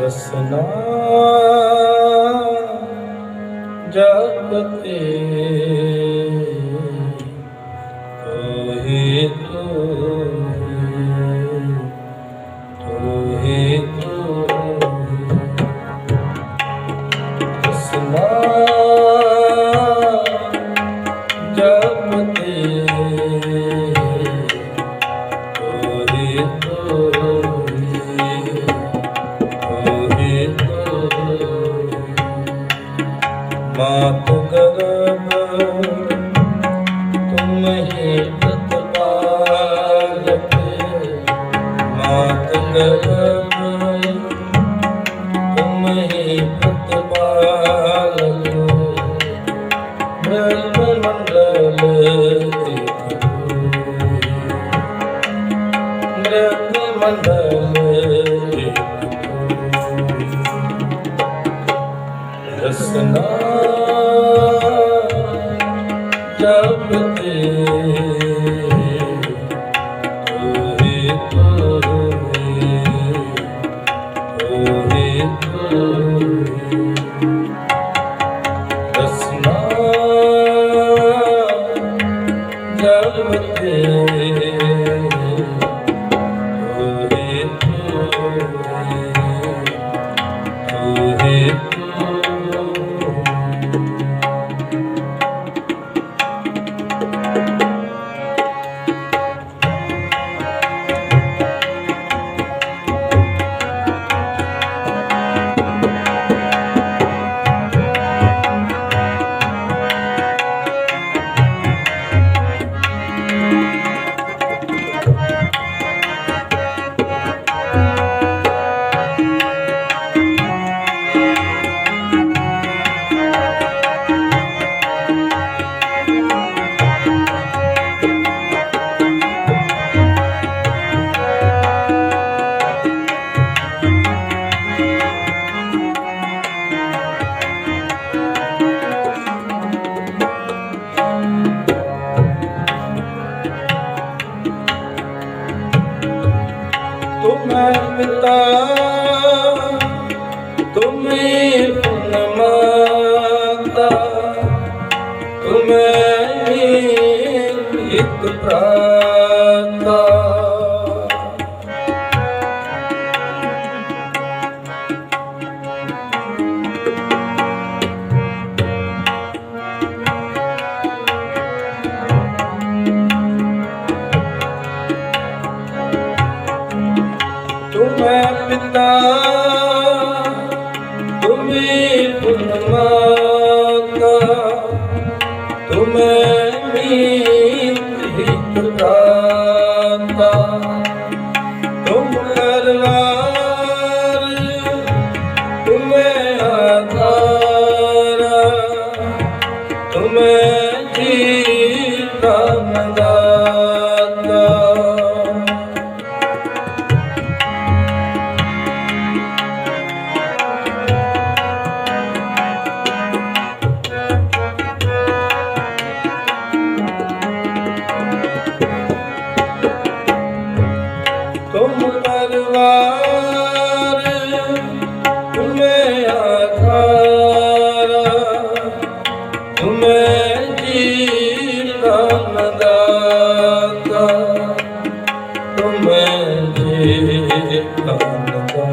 ਰਸਨਾ ਜਗ ਤੇ ਨਾਥ ਕਰਮ ਤੁਮ ਹੀ ਪ੍ਰਤਪਾਲ ਬ੍ਰਹਮ ਮੰਡਲ ਬ੍ਰਹਮ ਮੰਡਲ ਪਿਤਾ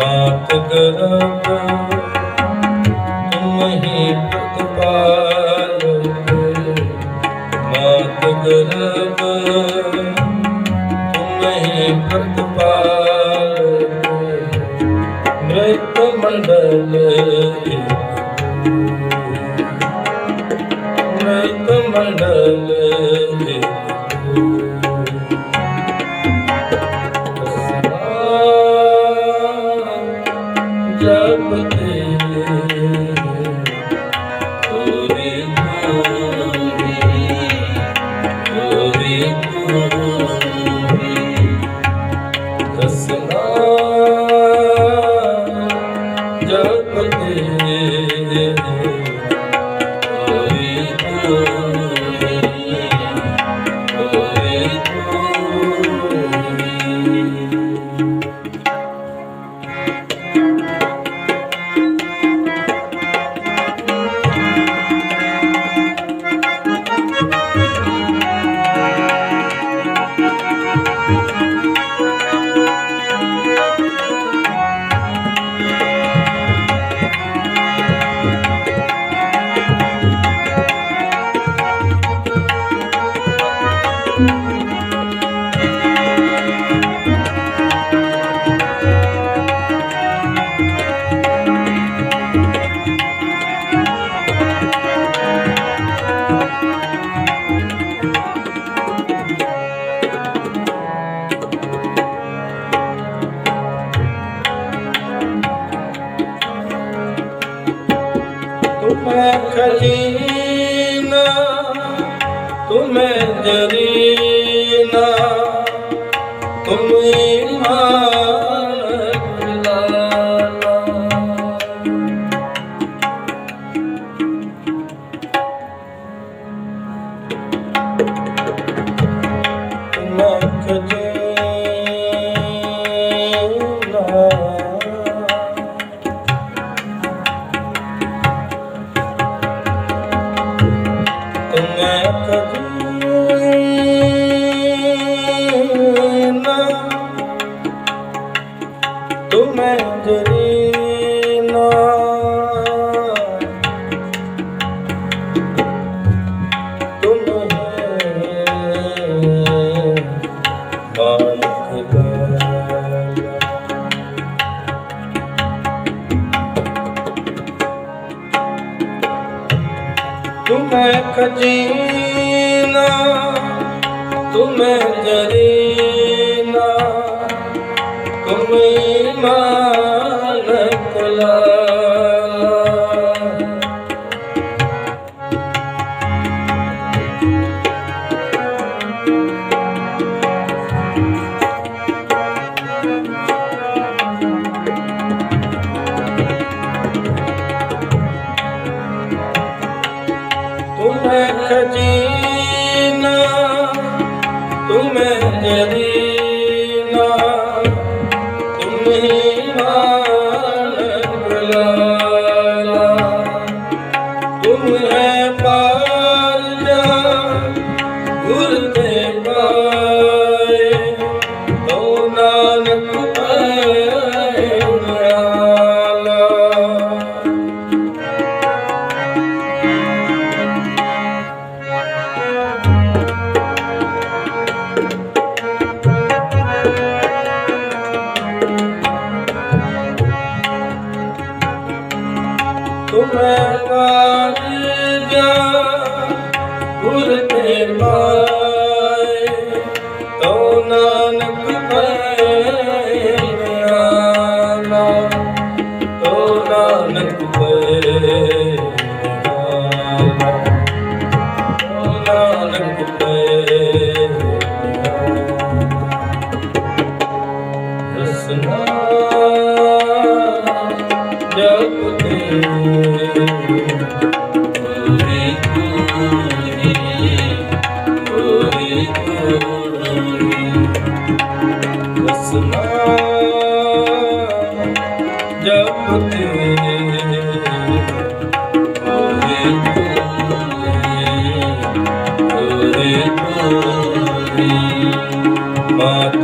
ਮਾਤ ਕਰਮ ਤੁਮ ਹੀ ਪ੍ਰਤਪਾਲ ਮਾਤ ਕਰਮ ਤੁਮ ਹੀ ਪ੍ਰਤਪਾਲ ਮ੍ਰਿਤ ਮੰਡਲ ਮ੍ਰਿਤ ਮੰਡਲ ਹੋਰੇ ਦਸਨਾ तुम्हें जरीना तुम ईमान तुम्हें खजीना तुम्हें जरीना तुम्हें खजीना तुम्हें जरीना ਤੁਮੈ ਕਾਜ ਜਾ ਗੁਰ ਤੇ ਮਾਰ